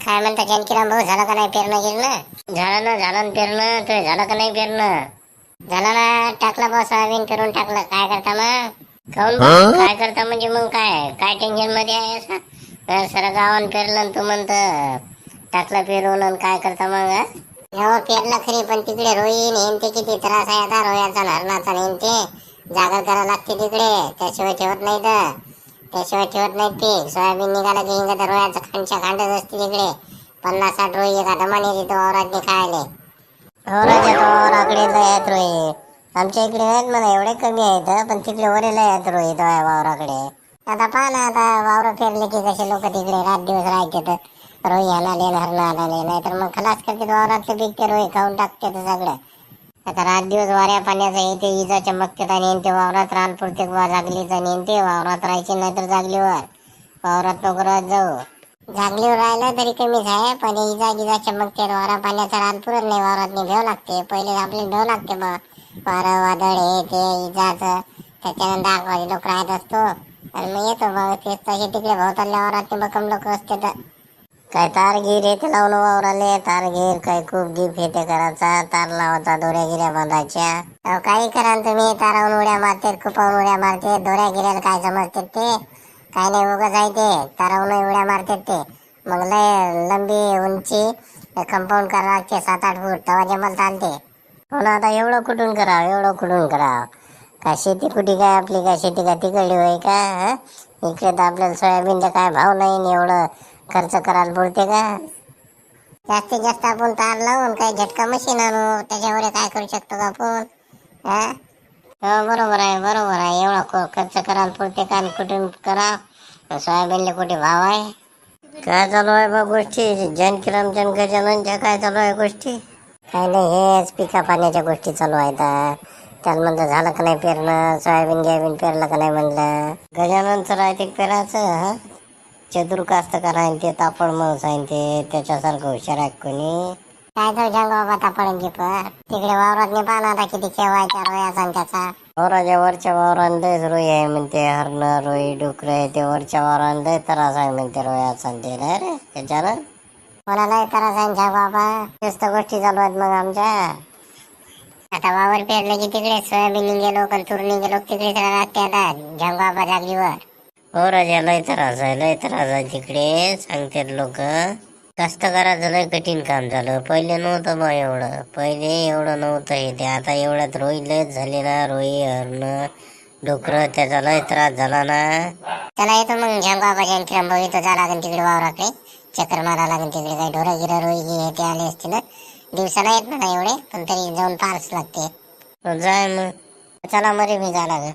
काय म्हणता जानकीराम भाऊ झालं का नाही पेरणं गिरणं? झालं ना झालं ना पेरणं. ते झालं का नाही पेरणं? झालं ना टाकलं बा सोयाबीन पेरून टाकलं. काय करता मग? काऊन? काय करता म्हणजे मग काय? काय टेन्शनमध्ये आहे सर गावान पेरलं तू म्हणत टाकलं पेरून आणि काय करता मग हं? हो पेरलं खरी पण तिकडे रोई नेन ते किती त्रास आहे आता रोयाचा हरणाचा नेन ते. जागा करावं लागते तिकडे त्याशिवाय ठेवत नाही तर. त्याशिवाय ठेवत नाही ते. सोयाबीन निघाला की हिंगा तर रोयाचं खांडच्या खांडच असते तिकडे पन्नास साठ रोई एका दमाने तिथं औराजने खायले. हो राजा तो वावराकडे लय आहेत रोई. आमच्या इकडे आहेत मला एवढे कमी आहेत पण तिकडे वरे लय आहेत रोई तो वावराकडे. आता पहा ना आता वावर पेरले की कसे लोक तिकडे रात दिवस राहते तर रोई आणाले हरणं आणाले नाही तर मग खलास करते वावरात बिकते रोई खाऊन टाकते सगळं. आता रात दिवस वाऱ्या पाण्याचा येते इजा चमकते आणि वावरात रान पुरते वा जागलीच आणि वावरात राहायचे नाही तर जागलीवर. वावरात नोकरात जाऊ. जागलीवर राहिलं तरी कमीच आहे पण इजा गिजा चमकते वारा पाण्याचा रान पुरत नाही वावरात नाही भेव लागते. पहिले आपल्याला भेव लागते बा वारं वादळ हे ते इजाचं. त्याच्यानंतर आग लोक राहत असतो. आणि मग येतो बघ तेच तसे तिकडे भोवताल्या वावरात बकम लोक असते तर. काय तार गिर येते लावून वावराले तार गिर काय खूप गिफ येते करायचा तार लावायचा दोऱ्या गिऱ्या बांधायच्या. अहो, काही करा तुम्ही तारावून उड्या मारते खुपावून उड्या मारते दोऱ्या गिऱ्याला काय समजते ते? काय नाही उगाच आहे ते. तारावून उड्या मारते ते. मग लय लंबी उंची कंपाऊंड करावं लागते सात आठ फूट तेव्हा जमल चालते पण हो आता एवढं कुठून करावं एवढं कुठून करावं? काय शेती कुठे काय आपली काय शेती काय तिकडली होय का इकडे तर आपल्याला सोयाबीनचा काय भाव नाही एवढं खर्च करायला पुरते का? जास्तीत जास्त आपण तार लावून काही झटका मशीन आणू त्याच्यावर काय करू शकतो का आपण? हा? हो बरोबर आहे बरोबर आहे. एवढा खर्च करायला पुरते का आणि कुठून करा? सोयाबीनला कुठे भाव आहे? काय चालू आहे बा गोष्टी? जनकिरामचंद गजाननच्या काय चालू आहे गोष्टी? काय नाही हेच पिका पाण्याच्या गोष्टी चालू आहेत. त्याला म्हणलं झालं का नाही पेरणं? सोयाबीन गियाबीन पेरलं का नाही म्हणलं? गजाननचं राहते पेराचं चतुर कास्तकार आहे ते तापड माणूस आहे ते त्याच्यासारखं हुशार आहे कोणी काय तो जंग बाबा तापडांची पर तिकडे वावरात नाही पाहणार आता किती केव्हायच्या रोयाचा आणि त्याचा वावराच्या वरच्या वावरान लयच रोई आहे म्हणते हरण रोई डुकर आहे ते वरच्या वावरान लय त्रास आहे म्हणते रोयाचा आणि ते नाही रे त्याच्यानं मला त्रास आहे बाबा तेच तर गोष्टी चालू आहेत मग आमच्या आता वावर पेरले की तिकडे सोयाबीन गेलो पण तुरणी गेलो तिकडे राहते आता झंगाबा बाबा हो राजा लय त्रास आहे लय त्रास आहे तिकडे सांगतात लोक. कास्तकाराचं लय कठीण काम झालं. पहिले नव्हतं मग एवढं. पहिले एवढं नव्हतं हे ते आता एवढ्यात रोई लयच झाली ना रोई हरणं डुकरं त्याचा लय त्रास झाला ना. त्याला येतो मग झंगा जयंतीराम भाऊ येतो जा लागेल तिकडे वावराकडे. चक्कर मारा लागेल तिकडे. काही ढोरं गिरं रोई गे हे ते आले असतील दिवसाला येत ना एवढे पण तरी जाऊन पाहाच लागते. जाय मग. चला मरे मी जा लागेल.